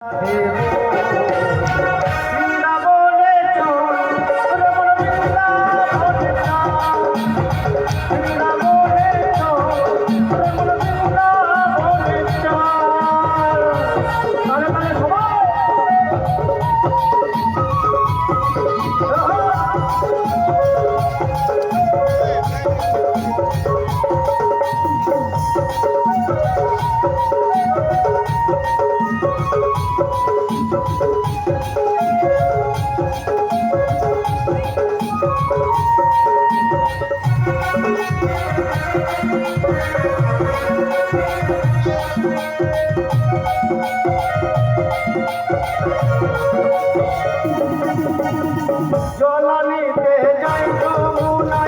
বৃন্দাবনে জলানিতে যাই যমুনাই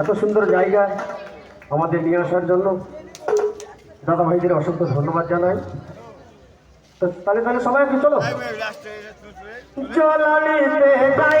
এত সুন্দর জায়গা আমাদের নিয়ে আসার জন্য। দাদা ভাইদের অসংখ্য ধন্যবাদ জানাই। তো তাহলে তাহলে সবাই একটু চলো। চল যাই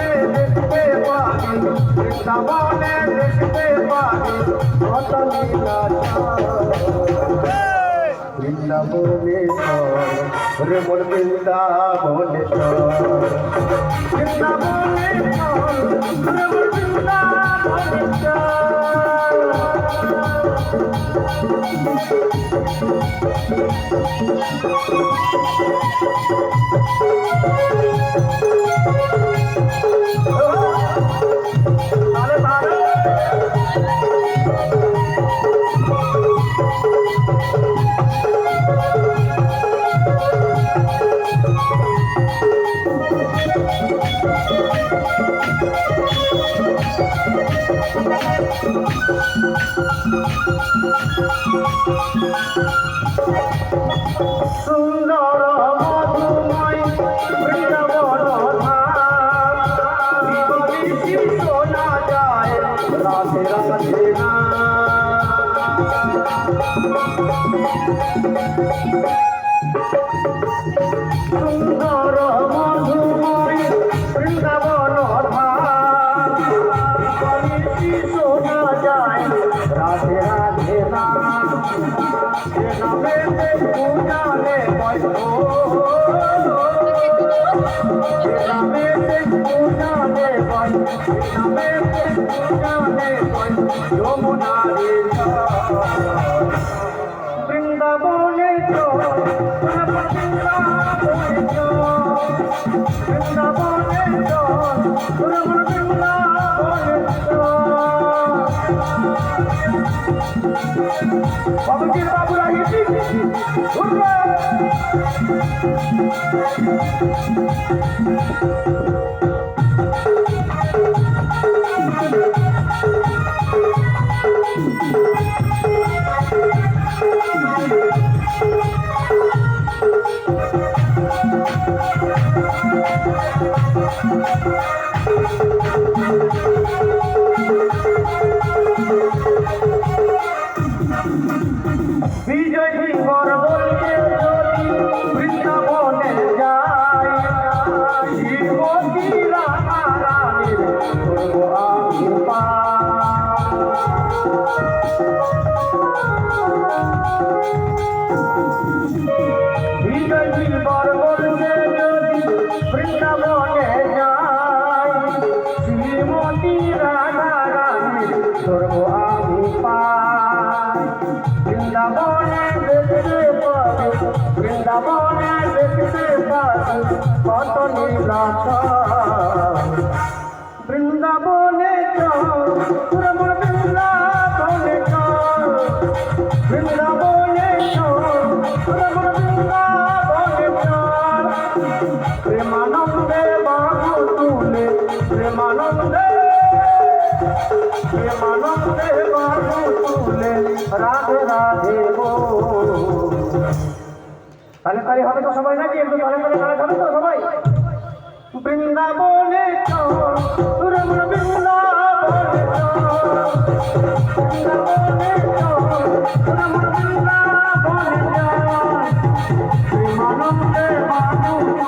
বৃন্দাবনে দেখতে পাই কত বৃন্দাবনে রে মোর বৃন্দাবনে বৃন্দাবনে রে মোর বৃন্দাবনে চল সুন্দর মধুময় বৃন্দাবন শোনা যায় রাধে রাধে সুন্দর মধুময় বৃন্দাবন ধাম। বৃন্দাবনে তো বৃন্দাবনে তো বৃন্দাবনে তো বাবুজির বাবুরা গেছি ঘুরবে বিজয় কত নীলাচল বৃন্দাবনে চল। বাহু তুলে রাধে রাধে বল তালে তালে হবে তো সবাই নাকি? একটু তাহলে তাহলে হবে তো সবাই? বৃন্দাবনে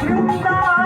বৃন্দাবনে চল রমণ বৃন্দাবনে চল